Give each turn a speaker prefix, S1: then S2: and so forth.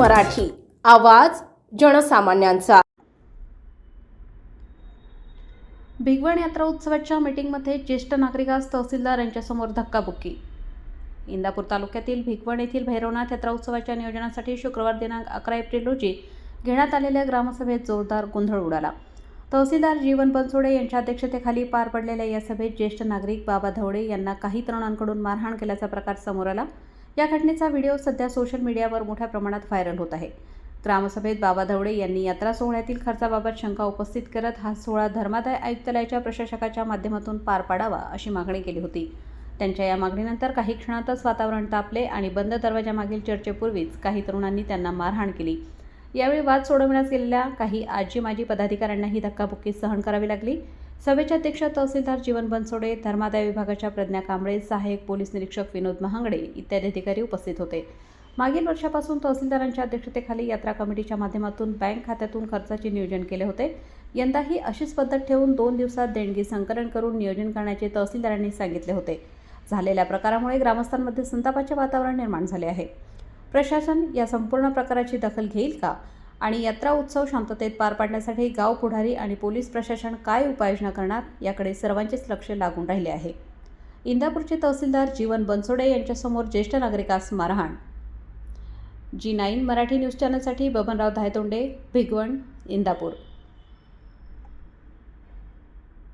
S1: मराठी आवाज जनसामान्यांचा.
S2: भिगवण यात्रा उत्सवाच्या मीटिंगमध्ये ज्येष्ठ नागरिकास तहसीलदार यांच्यासमोर धक्काबुक्की. इंदापूर तालुक्यातील भिगवण येथील भैरवनाथ यात्रा उत्सवाच्या नियोजनासाठी शुक्रवार दिनांक अकरा एप्रिल रोजी घेण्यात आलेल्या ग्रामसभेत जोरदार गोंधळ उडाला. तहसीलदार जीवन बनसोडे यांच्या अध्यक्षतेखाली पार पडलेल्या या सभेत ज्येष्ठ नागरिक बाबा धवडे यांना काही तरुणांकडून मारहाण केल्याचा प्रकार समोर आला. या घटनेचा व्हिडिओ सध्या सोशल मीडियावर मोठ्या प्रमाणात व्हायरल होत आहे. ग्रामसभेत बाबा धवडे यांनी यात्रा सोहळ्यातील खर्चाबाबत शंका उपस्थित करत हा सोहळा धर्मादाय आयुक्तालयाच्या प्रशासकाच्या माध्यमातून पार पाडावा अशी मागणी केली होती. त्यांच्या या मागणीनंतर काही क्षणातच वातावरण तापले आणि बंद दरवाजामागील चर्चेपूर्वीच काही तरुणांनी त्यांना मारहाण केली. यावेळी वाद सोडवण्यास गेलेल्या काही आजी माजी पदाधिकाऱ्यांनाही धक्काबुक्की सहन करावी लागली. सभेचे अध्यक्ष तहसीलदार जीवन बनसोडे धर्मादाय विभागाच्या प्रज्ञा कांबळे सहाय्यक पोलीस निरीक्षक विनोद महांगडे इत्यादी अधिकारी उपस्थित होते. मागील वर्षापासून तहसीलदारांच्या अध्यक्षतेखाली यात्रा कमिटीच्या माध्यमातून बँक खात्यातून खर्चाचे नियोजन केले होते. यंदाही अशीच पद्धत ठेवून दोन दिवसात देणगी संकलन करून नियोजन करण्याचे तहसीलदारांनी सांगितले होते. झालेल्या प्रकारामुळे ग्रामस्थांमध्ये संतापाचे वातावरण निर्माण झाले आहे. प्रशासन या संपूर्ण प्रकाराची दखल घेईल का? आणि यात्रा उत्सव शांततेत पार पाडण्यासाठी गाव पुढारी आणि पोलीस प्रशासन काय उपाययोजना करणार याकडे सर्वांचेच लक्ष लागून राहिले आहे. इंदापूरचे तहसीलदार जीवन बनसोडे यांच्यासमोर ज्येष्ठ नागरिकास मारहाण. जी नाईन मराठी न्यूज चॅनलसाठी बबनराव धायतोंडे भिगवण इंदापूर.